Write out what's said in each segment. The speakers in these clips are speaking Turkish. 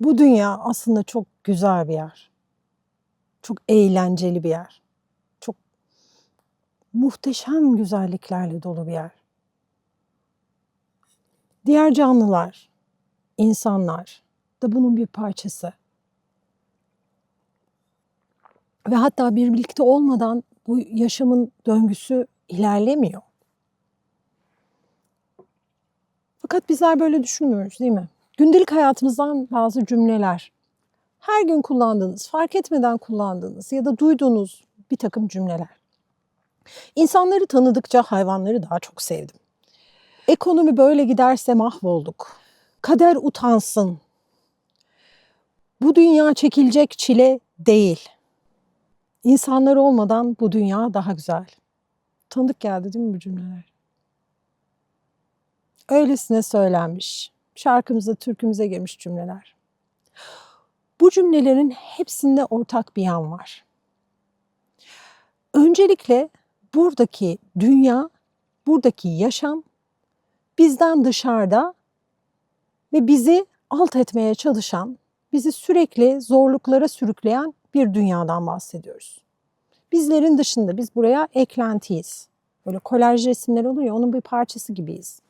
Bu dünya aslında çok güzel bir yer. Çok eğlenceli bir yer. Çok muhteşem güzelliklerle dolu bir yer. Diğer canlılar, insanlar da bunun bir parçası. Ve hatta birlikte olmadan bu yaşamın döngüsü ilerlemiyor. Fakat bizler böyle düşünmüyoruz değil mi? Gündelik hayatımızdan bazı cümleler, her gün kullandığınız, fark etmeden kullandığınız ya da duyduğunuz bir takım cümleler. İnsanları tanıdıkça hayvanları daha çok sevdim. Ekonomi böyle giderse mahvolduk. Kader utansın. Bu dünya çekilecek çile değil. İnsanlar olmadan bu dünya daha güzel. Tanıdık geldi değil mi bu cümleler? Öylesine söylenmiş. Şarkımıza, türkümüze girmiş cümleler. Bu cümlelerin hepsinde ortak bir yan var. Öncelikle buradaki dünya, buradaki yaşam bizden dışarıda ve bizi alt etmeye çalışan, bizi sürekli zorluklara sürükleyen bir dünyadan bahsediyoruz. Bizlerin dışında biz buraya eklentiyiz. Böyle kolaj resimler oluyor onun bir parçası gibiyiz.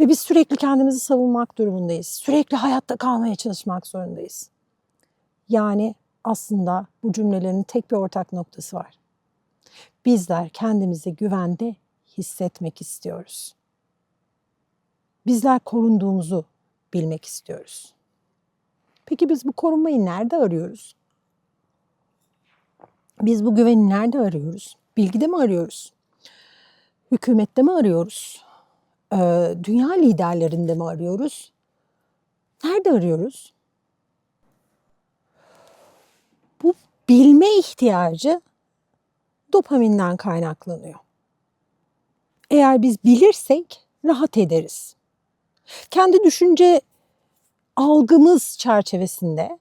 Ve biz sürekli kendimizi savunmak durumundayız. Sürekli hayatta kalmaya çalışmak zorundayız. Yani aslında bu cümlelerin tek bir ortak noktası var. Bizler kendimizi güvende hissetmek istiyoruz. Bizler korunduğumuzu bilmek istiyoruz. Peki biz bu korunmayı nerede arıyoruz? Biz bu güveni nerede arıyoruz? Bilgide mi arıyoruz? Hükümette mi arıyoruz? Ee, dünya liderlerinde mi arıyoruz? Nerede arıyoruz? Bu bilme ihtiyacı dopaminden kaynaklanıyor. Eğer biz bilirsek rahat ederiz. Kendi düşünce algımız çerçevesinde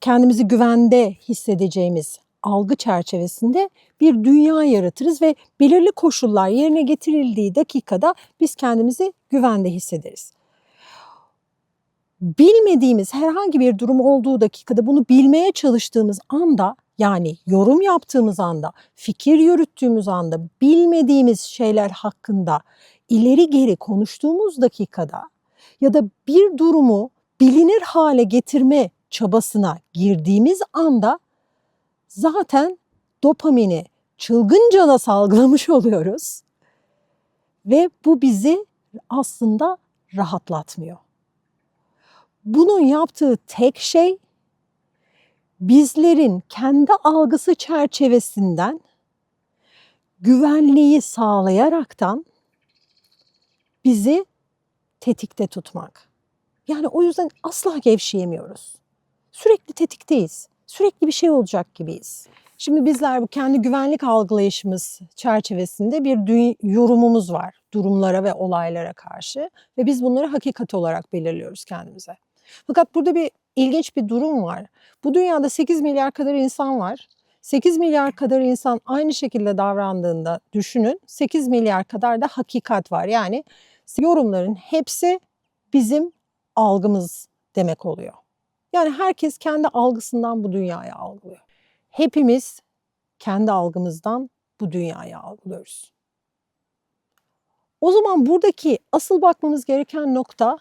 kendimizi güvende hissedeceğimiz algı çerçevesinde bir dünya yaratırız ve belirli koşullar yerine getirildiği dakikada biz kendimizi güvende hissederiz. Bilmediğimiz herhangi bir durum olduğu dakikada bunu bilmeye çalıştığımız anda yani yorum yaptığımız anda, fikir yürüttüğümüz anda, bilmediğimiz şeyler hakkında ileri geri konuştuğumuz dakikada ya da bir durumu bilinir hale getirme çabasına girdiğimiz anda zaten dopamini çılgınca da salgılamış oluyoruz. Ve bu bizi aslında rahatlatmıyor. Bunun yaptığı tek şey bizlerin kendi algısı çerçevesinden güvenliği sağlayaraktan bizi tetikte tutmak. Yani o yüzden asla gevşeyemiyoruz. Sürekli tetikteyiz. Sürekli bir şey olacak gibiyiz. Şimdi bizler bu kendi güvenlik algılayışımız çerçevesinde bir yorumumuz var durumlara ve olaylara karşı ve biz bunları hakikat olarak belirliyoruz kendimize. Fakat burada bir ilginç bir durum var. Bu dünyada 8 milyar kadar insan var. 8 milyar kadar insan aynı şekilde davrandığında düşünün 8 milyar kadar da hakikat var. Yani yorumların hepsi bizim algımız demek oluyor. Yani herkes kendi algısından bu dünyayı algılıyor. Hepimiz kendi algımızdan bu dünyayı algılıyoruz. O zaman buradaki asıl bakmamız gereken nokta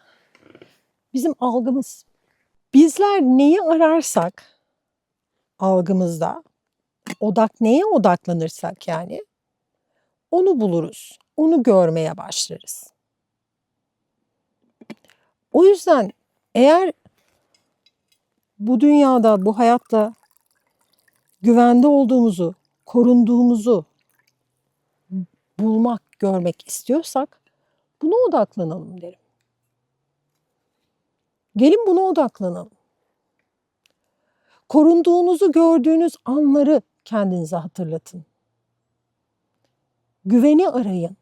bizim algımız. Bizler neyi ararsak algımızda, odak neye odaklanırsak yani onu buluruz. Onu görmeye başlarız. O yüzden eğer bu dünyada, bu hayatta güvende olduğumuzu, korunduğumuzu bulmak, görmek istiyorsak buna odaklanalım derim. Gelin buna odaklanalım. Korunduğunuzu gördüğünüz anları kendinize hatırlatın. Güveni arayın.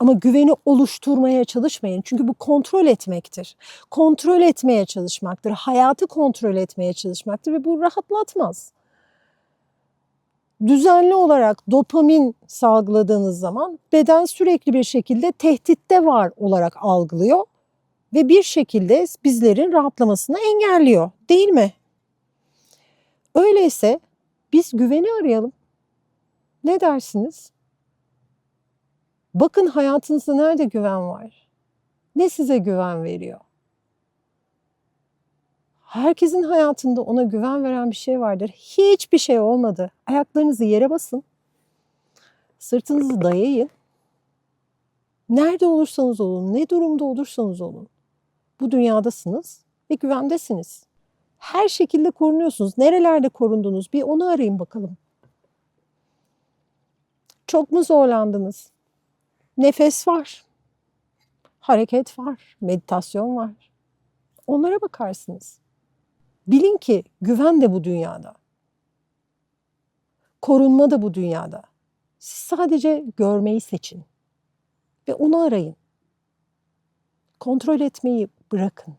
Ama güveni oluşturmaya çalışmayın. Çünkü bu kontrol etmektir. Kontrol etmeye çalışmaktır. Hayatı kontrol etmeye çalışmaktır ve bu rahatlatmaz. Düzenli olarak dopamin salgıladığınız zaman beden sürekli bir şekilde tehditte var olarak algılıyor ve bir şekilde bizlerin rahatlamasını engelliyor, değil mi? Öyleyse biz güveni arayalım. Ne dersiniz? Bakın hayatınızda nerede güven var? Ne size güven veriyor? Herkesin hayatında ona güven veren bir şey vardır. Hiçbir şey olmadı. Ayaklarınızı yere basın. Sırtınızı dayayın. Nerede olursanız olun, ne durumda olursanız olun. Bu dünyadasınız ve güvendesiniz. Her şekilde korunuyorsunuz. Nerelerde korundunuz? Bir onu arayın bakalım. Çok mu zorlandınız? Nefes var. Hareket var. Meditasyon var. Onlara bakarsınız. Bilin ki güven de bu dünyada. Korunma da bu dünyada. Siz sadece görmeyi seçin ve onu arayın. Kontrol etmeyi bırakın.